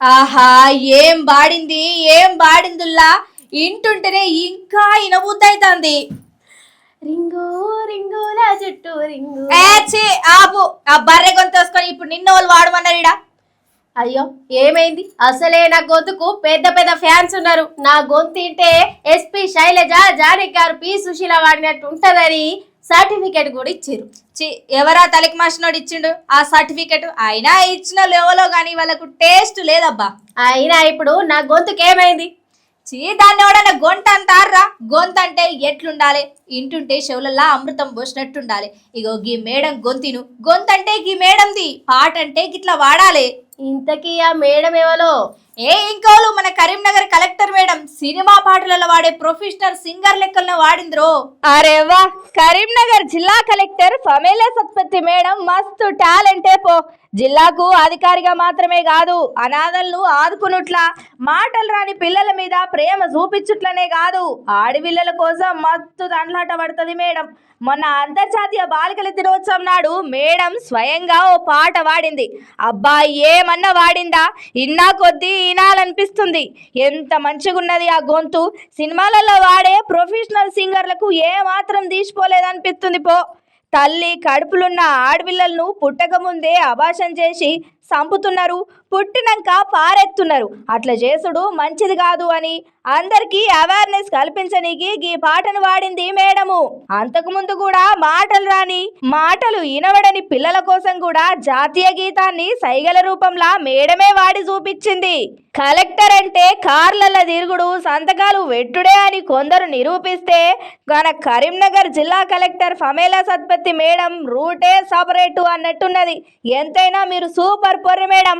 ఆహా ఏం బాడింది ఏం బాడిందుల్లా ఇంటుంటేనే ఇంకా ఇనబుద్దైతుంది రింగు రింగుల చుట్టూ రింగు. ఏ ఛీ, ఆపు. ఆ బర్రె గొంతేసుకొని ఇప్పుడు నిన్న వాళ్ళు వాడమన్నారీడా అయ్యో ఏమైంది? అసలే నా గొంతుకు పెద్ద పెద్ద ఫ్యాన్స్ ఉన్నారు. నా గొంతు తింటే ఎస్పి శైలజ జానకి గారు పి సుశీల వాడినట్టు ఉంటదని సర్టిఫికెట్ కూడా ఇచ్చారు ఎవరా తలకి మాసినోడు ఇచ్చిండు? ఆ సర్టిఫికెట్ అయినా ఇచ్చిన లెవెలో కానీ వాళ్ళకు టేస్ట్ లేదబ్బా. అయినా ఇప్పుడు నా గొంతుకు ఏమైంది? చీ దాన్ని ఎవడన్నా గొంత అంటారా గొంత అంటే ఎట్లుండాలి? ఇంటుంటే చెవులల్లా అమృతం పోసినట్టుండాలి. ఇగో గీ మేడం గొంతిను. గొంత అంటే గీ మేడంది. పాట అంటే గిట్లా వాడాలి. ఇంతకీ ఆ మేడం ఎవలో? ఏ ఇంకోలు మన కరీంనగర్ కలెక్టర్ మేడం సినిమా పాటలలో వాడే ప్రొఫెషనల్ సింగర్ లెక్కలను వాడింద్రో. అరే వా కరీంనగర్ జిల్లా కలెక్టర్ ఫమేలా సత్పతి మేడం మస్తు టాలెంటే పో. జిల్లాకు అధికారిగా మాత్రమే కాదు అనాథలను ఆదుకునుట్లా. మాటలు రాని పిల్లల మీద ప్రేమ చూపించుట్లనే కాదు ఆడపిల్లల కోసం మస్తు దండలాట పడుతుంది మేడం. మొన్న అంతర్జాతీయ బాలికల దినోత్సవం నాడు మేడం స్వయంగా ఓ పాట వాడింది అబ్బా ఏమన్నా వాడిందా? ఇన్నా కొద్దీ వినాలనిపిస్తుంది ఎంత మంచిగున్నది ఆ గొంతు. సినిమాలలో వాడే ప్రొఫెషనల్ సింగర్లకు ఏ మాత్రం తీసిపోలేదనిపిస్తుంది పో. తల్లి కడుపులున్న ఆడపిల్లలను పుట్టక ముందే అభాషం చేసి సంపుతున్నారు పుట్టినాక పారెత్తున్నారు. అట్లా చేసుడు మంచిది కాదు అని అందరికీ అవేర్నెస్ కల్పించనీకి ఈ పాటను వాడింది మేడము. అంతకుముందు కూడా మాటలు రాని మాటలు ఇనవడని పిల్లల కోసం కూడా జాతీయ గీతాన్ని సైగల రూపంలో మేడమే వాడి చూపించింది. కలెక్టర్ అంటే కార్లల్ల తిరుగుడు సంతకాలు వెట్టుడే అని కొందరు నిరూపిస్తే మన కరీంనగర్ జిల్లా కలెక్టర్ ఫమేలా సత్పతి మేడం రూటే సపరేటు అన్నట్టున్నది. ఎంతైనా మీరు సూపర్ పొర్రి మేడం.